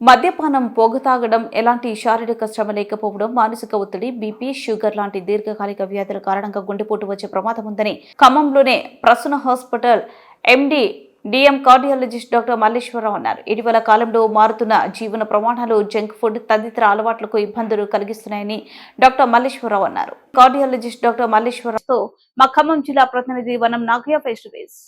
మద్యపానం పొగ తాగడం ఎలాంటి శారీరక శ్రమ లేకపోవడం మానసిక ఒత్తిడి బీపీ షుగర్ లాంటి దీర్ఘకాలిక వ్యాధుల కారణంగా గుండెపోటు వచ్చే ప్రమాదం ఉందని ఖమ్మంలోనే Prasanna hospital MD DM cardiologist doctor Malleswararao అన్నారు. ఇటీవల కాలంలో మారుతున్న జీవన ప్రమాణాలు జంక్ ఫుడ్ తదితర అలవాట్లకు ఇబ్బందులు కలిగిస్తున్నాయని డాక్టర్ మల్లేశ్వరరావు అన్నారు. కార్డియాలజిస్ట్ డాక్టర్ మల్లేశ్వరరావుతో మా ఖమ్మం జిల్లా ప్రతినిధి Vanam Nagaiah face to face.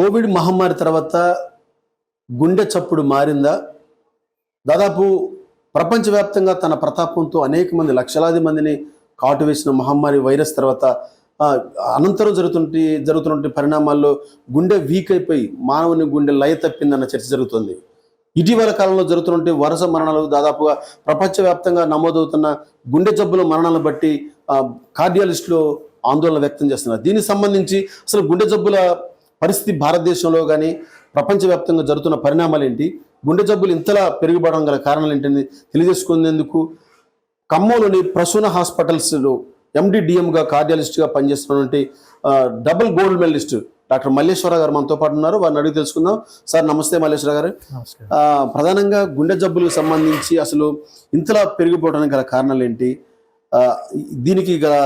Covid మహమ్మారి తర్వాత గుండె చప్పుడు మారిందా? దాదాపు ప్రపంచవ్యాప్తంగా తన ప్రతాపంతో అనేక మంది లక్షలాది మందిని కాటు వేసిన మహమ్మారి వైరస్ తర్వాత అనంతరం జరుగుతుంటే జరుగుతున్న పరిణామాల్లో గుండె వీక్ అయిపోయి మానవుని గుండె లయ తప్పిందన్న చర్చ జరుగుతుంది. ఇటీవల కాలంలో జరుగుతున్న వరుస మరణాలు దాదాపుగా ప్రపంచవ్యాప్తంగా నమోదవుతున్న గుండె జబ్బుల మరణాలను బట్టి ఆ, కార్డియాలిస్టులు ఆందోళన వ్యక్తం చేస్తున్నారు. దీనికి సంబంధించి అసలు గుండె జబ్బుల పరిస్థితి భారతదేశంలో కానీ ప్రపంచవ్యాప్తంగా జరుగుతున్న పరిణామాలు ఏంటి గుండె జబ్బులు ఇంతలా పెరిగిపోవడం గల కారణాలు ఏంటని తెలియజేసుకునేందుకు ఖమ్మంలోని ప్రసూన హాస్పిటల్స్లో ఎండిడిఎంగా కార్డియాలిస్ట్గా పనిచేస్తున్నటువంటి double gold medalist doctor Malleswara గారు మనతో పాటు ఉన్నారు. వారిని అడిగి తెలుసుకుందాం. సార్ నమస్తే మల్లేశ్వర గారు. ప్రధానంగా గుండె జబ్బులకు సంబంధించి అసలు ఇంతలా పెరిగిపోవడానికి గల కారణాలు ఏంటి దీనికి గల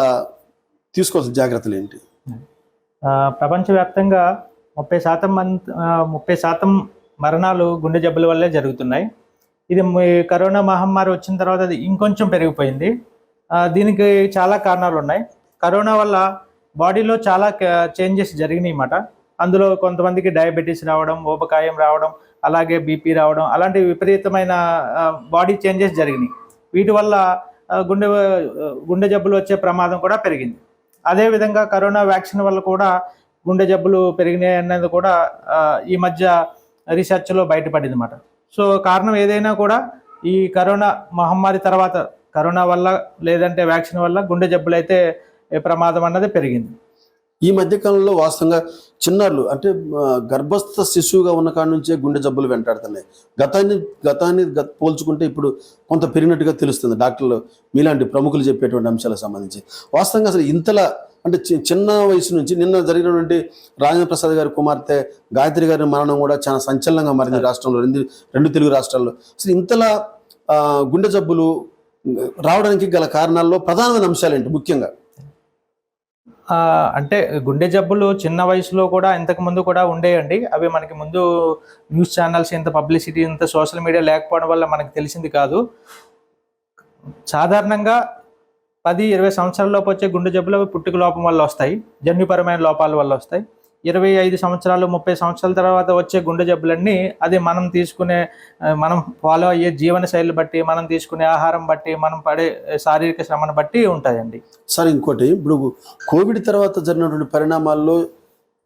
తీసుకోవాల్సిన జాగ్రత్తలు ఏంటి ప్రపంచవ్యాప్తంగా ముప్పై శాతం మంది ముప్పై శాతం మరణాలు గుండె జబ్బుల వల్లే జరుగుతున్నాయి. ఇది కరోనా మహమ్మారి వచ్చిన తర్వాత అది ఇంకొంచెం పెరిగిపోయింది. దీనికి చాలా కారణాలు ఉన్నాయి. కరోనా వల్ల బాడీలో చాలా చేంజెస్ జరిగినాయి అన్నమాట. అందులో కొంతమందికి డయాబెటీస్ రావడం ఊబకాయం రావడం అలాగే బీపీ రావడం అలాంటి విపరీతమైన బాడీ చేంజెస్ జరిగినాయి. వీటి వల్ల గుండె గుండె జబ్బులు వచ్చే ప్రమాదం కూడా పెరిగింది. అదేవిధంగా కరోనా వ్యాక్సిన్ వల్ల కూడా గుండె జబ్బులు పెరిగినాయి అన్నది కూడా ఈ మధ్య రీసెర్చ్లో బయటపడింది అనమాట సో కారణం ఏదైనా కూడా ఈ కరోనా మహమ్మారి తర్వాత కరోనా వల్ల లేదంటే వ్యాక్సిన్ వల్ల గుండె జబ్బులు అయితే ఏ ప్రమాదం అన్నది పెరిగింది. ఈ మధ్య కాలంలో వాస్తవంగా చిన్నారులు అంటే గర్భస్థ శిశువుగా ఉన్న కాడ నుంచే గుండె జబ్బులు వెంటాడుతున్నాయి. గతాన్ని గతాన్ని గత పోల్చుకుంటే ఇప్పుడు కొంత పెరిగినట్టుగా తెలుస్తుంది డాక్టర్లు మీలాంటి ప్రముఖులు చెప్పేటువంటి అంశాలకు సంబంధించి. వాస్తవంగా అసలు ఇంతలా అంటే చి- చిన్న వయసు నుంచి నిన్న జరిగినటువంటి రాజేంద్ర ప్రసాద్ గారి కుమార్తె గాయత్రి గారి మరణం కూడా చాలా సంచలనంగా మారింది రాష్ట్రంలో రెండు రెండు తెలుగు రాష్ట్రాల్లో. అసలు ఇంతలా గుండె జబ్బులు రావడానికి గల కారణాల్లో ప్రధానమైన అంశాలు ఏంటి ముఖ్యంగా? అంటే గుండె జబ్బులు చిన్న వయసులో కూడా ఇంతకు ముందు కూడా ఉండేయండి. అవి మనకి ముందు న్యూస్ ఛానల్స్ ఇంత పబ్లిసిటీ ఇంత సోషల్ మీడియా లేకపోవడం వల్ల మనకు తెలిసింది కాదు. సాధారణంగా పది ఇరవై సంవత్సరాలలోపు వచ్చే గుండె జబ్బులు అవి పుట్టుక లోపం వల్ల వస్తాయి. జన్యుపరమైన లోపాల వల్ల వస్తాయి. ఇరవై ఐదు సంవత్సరాలు ముప్పై సంవత్సరాల తర్వాత వచ్చే గుండె జబ్బులన్నీ అది మనం తీసుకునే మనం ఫాలో అయ్యే జీవన శైలి బట్టి మనం తీసుకునే ఆహారం బట్టి మనం పడే శారీరక శ్రమను బట్టి ఉంటాయండి. సార్ ఇంకోటి ఇప్పుడు కోవిడ్ తర్వాత జరిగినటువంటి పరిణామాల్లో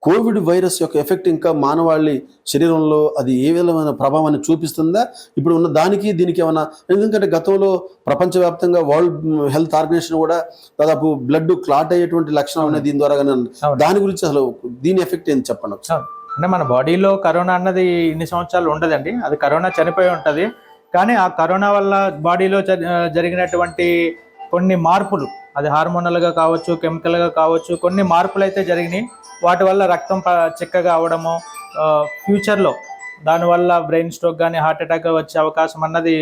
కోవిడ్ వైరస్ యొక్క ఎఫెక్ట్ ఇంకా మానవాళి శరీరంలో అది ఏ విధమైన ప్రభావాన్ని చూపిస్తుందా ఇప్పుడు ఉన్న దానికి దీనికి ఏమైనా ఎందుకంటే గతంలో ప్రపంచవ్యాప్తంగా వరల్డ్ హెల్త్ ఆర్గనైజేషన్ కూడా దాదాపు బ్లడ్ క్లాట్ అయ్యేటువంటి లక్షణాలు ఉన్నాయి దీని ద్వారా. దాని గురించి అసలు దీని ఎఫెక్ట్ ఏంటి చెప్పండి ఒకసారి. అంటే మన బాడీలో కరోనా అన్నది ఇన్ని సంవత్సరాలు ఉండదండి అది కరోనా చనిపోయి ఉంటుంది కానీ ఆ కరోనా వల్ల బాడీలో జరిగినటువంటి కొన్ని మార్పులు అది హార్మోనల్గా కావచ్చు కెమికల్గా కావచ్చు కొన్ని మార్పులు అయితే జరిగినాయి. వాటి వల్ల రక్తం చిక్కగా అవడము ఫ్యూచర్లో దానివల్ల బ్రెయిన్ స్ట్రోక్ కానీ హార్ట్ అటాక్ వచ్చే అవకాశం అన్నది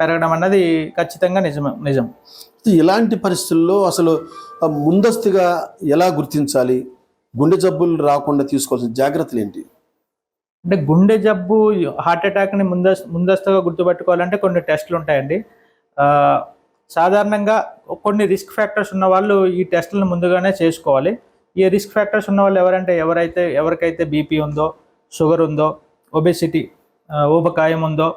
పెరగడం అన్నది ఖచ్చితంగా నిజం. నిజం ఇలాంటి పరిస్థితుల్లో అసలు ముందస్తుగా ఎలా గుర్తించాలి? గుండె జబ్బులు రాకుండా తీసుకోవాల్సిన జాగ్రత్తలు ఏంటి? అంటే గుండె జబ్బు హార్ట్ అటాక్ని ముందస్తు ముందస్తుగా గుర్తుపెట్టుకోవాలంటే కొన్ని టెస్టులు ఉంటాయండి సాధారణంగా కొన్ని రిస్క్ ఫ్యాక్టర్స్ ఉన్న వాళ్ళు ఈ టెస్టులను ముందుగానే చేసుకోవాలి. ఈ రిస్క్ ఫ్యాక్టర్స్ ఉన్న వాళ్ళు ఎవరంటే ఎవరైతే ఎవరికైతే బీపీ ఉందో షుగర్ ఉందో ఒబెసిటీ ఊబకాయం ఉందో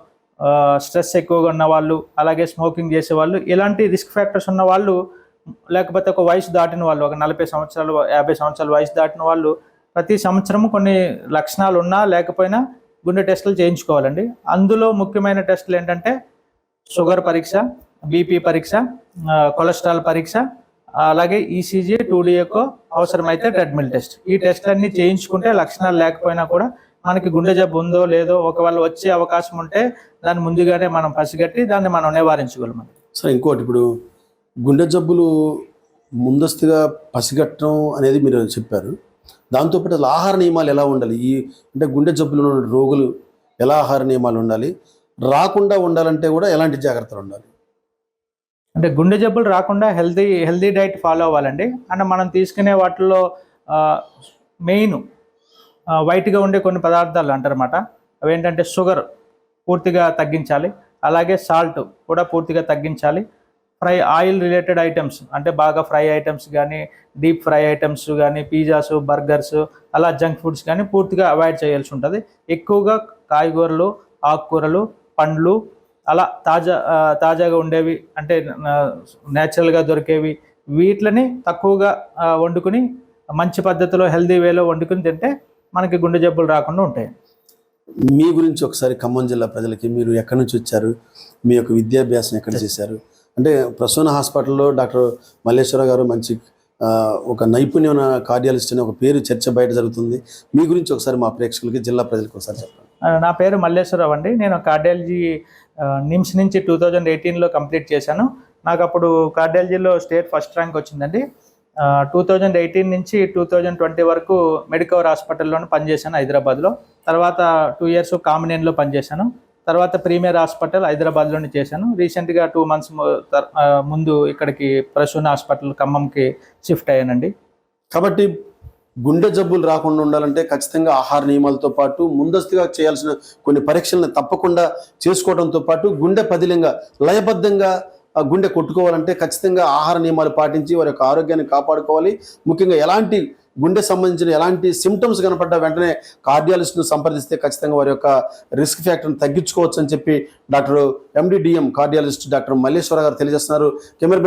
స్ట్రెస్ ఎక్కువగా ఉన్న వాళ్ళు అలాగే స్మోకింగ్ చేసే వాళ్ళు ఇలాంటి రిస్క్ ఫ్యాక్టర్స్ ఉన్న వాళ్ళు లేకపోతే ఒక వయసు దాటిన వాళ్ళు ఒక నలభై సంవత్సరాలు యాభై సంవత్సరాల వయసు దాటిన వాళ్ళు ప్రతి సంవత్సరము కొన్ని లక్షణాలు ఉన్నా లేకపోయినా గుండె టెస్టులు చేయించుకోవాలండి. అందులో ముఖ్యమైన టెస్టులు ఏంటంటే షుగర్ పరీక్ష బీపీ పరీక్ష కొలెస్ట్రాల్ పరీక్ష అలాగే ఈసీజీ టూ డిఏకో అవసరమైతే ట్రెడ్మిల్ టెస్ట్ ఈ టెస్ట్లన్నీ చేయించుకుంటే లక్షణాలు లేకపోయినా కూడా మనకి గుండె జబ్బు ఉందో లేదో ఒకవేళ వచ్చే అవకాశం ఉంటే దాన్ని ముందుగానే మనం పసిగట్టి దాన్ని మనం నివారించగలం సార్ ఇంకోటి ఇప్పుడు గుండె జబ్బులు ముందస్తుగా పసిగట్టడం అనేది మీరు చెప్పారు. దాంతోపాటు అసలు ఆహార నియమాలు ఎలా ఉండాలి? ఈ అంటే గుండె జబ్బులు రోగులు ఎలా ఆహార నియమాలు ఉండాలి? రాకుండా ఉండాలంటే కూడా ఎలాంటి జాగ్రత్తలు ఉండాలి? అంటే గుండె జబ్బులు రాకుండా హెల్తీ హెల్తీ డైట్ ఫాలో అవ్వాలండి. అంటే మనం తీసుకునే వాటిల్లో మెయిన్ వైట్గా ఉండే కొన్ని పదార్థాలు అంటారన్నమాట. అవి ఏంటంటే షుగర్ పూర్తిగా తగ్గించాలి. అలాగే సాల్ట్ కూడా పూర్తిగా తగ్గించాలి. ఫ్రై ఆయిల్ రిలేటెడ్ ఐటమ్స్ అంటే బాగా ఫ్రై ఐటమ్స్ కానీ డీప్ ఫ్రై ఐటమ్స్ కానీ పిజ్జాస్ బర్గర్స్ అలా జంక్ ఫుడ్స్ కానీ పూర్తిగా అవాయిడ్ చేయాల్సి ఉంటుంది. ఎక్కువగా కాయగూరలు ఆకుకూరలు పండ్లు అలా తాజా తాజాగా ఉండేవి అంటే న్యాచురల్గా దొరికేవి. వీటిని తక్కువగా వండుకుని మంచి పద్ధతిలో హెల్దీ వేలో వండుకుని తింటే మనకి గుండె జబ్బులు రాకుండా ఉంటాయి. మీ గురించి ఒకసారి ఖమ్మం జిల్లా ప్రజలకి మీరు ఎక్కడి నుంచి వచ్చారు? మీ యొక్క విద్యాభ్యాసం ఎక్కడ చేశారు? అంటే ప్రసూన హాస్పిటల్లో డాక్టర్ మల్లేశ్వర గారు మంచి ఒక నైపుణ్యమైన కార్డియాలజిస్ట్ అనే ఒక పేరు చర్చ బయట జరుగుతుంది. మీ గురించి ఒకసారి మా ప్రేక్షకులకి జిల్లా ప్రజలకు ఒకసారి చెప్పండి. నా పేరు మల్లేశ్వరరావు అండి. నేను కార్డియాలజీ నిమ్స్ నుంచి టూ థౌజండ్ ఎయిటీన్లో కంప్లీట్ చేశాను. నాకు అప్పుడు కార్డియాలజీలో స్టేట్ ఫస్ట్ ర్యాంక్ వచ్చిందండి. టూ థౌజండ్ ఎయిటీన్ నుంచి టూ థౌజండ్ ట్వంటీ వరకు మెడికవర్ హాస్పిటల్లోనే పనిచేశాను హైదరాబాద్లో. తర్వాత టూ ఇయర్స్ కామినేన్లో పనిచేశాను. తర్వాత ప్రీమియర్ హాస్పిటల్ హైదరాబాద్లోనే చేశాను. రీసెంట్గా టూ మంత్స్ ముందు ఇక్కడికి ప్రసూన్ హాస్పిటల్ ఖమ్మంకి షిఫ్ట్ అయ్యానండి. కాబట్టి గుండె జబ్బులు రాకుండా ఉండాలంటే ఖచ్చితంగా ఆహార నియమాలతో పాటు ముందస్తుగా చేయాల్సిన కొన్ని పరీక్షలను తప్పకుండా చేసుకోవడంతో పాటు గుండె పదిలంగా లయబద్ధంగా ఆ గుండె కొట్టుకోవాలంటే ఖచ్చితంగా ఆహార నియమాలు పాటించి వారి యొక్క ఆరోగ్యాన్ని కాపాడుకోవాలి. ముఖ్యంగా ఎలాంటి గుండె సంబంధించిన ఎలాంటి సిమ్టమ్స్ కనపడ్డ వెంటనే కార్డియాలజిస్ట్ను సంప్రదిస్తే ఖచ్చితంగా వారి యొక్క రిస్క్ ఫ్యాక్టర్ని తగ్గించుకోవచ్చు అని చెప్పి doctor MDDM cardiologist doctor Malleswara గారు తెలియజేస్తున్నారు. కెమెరా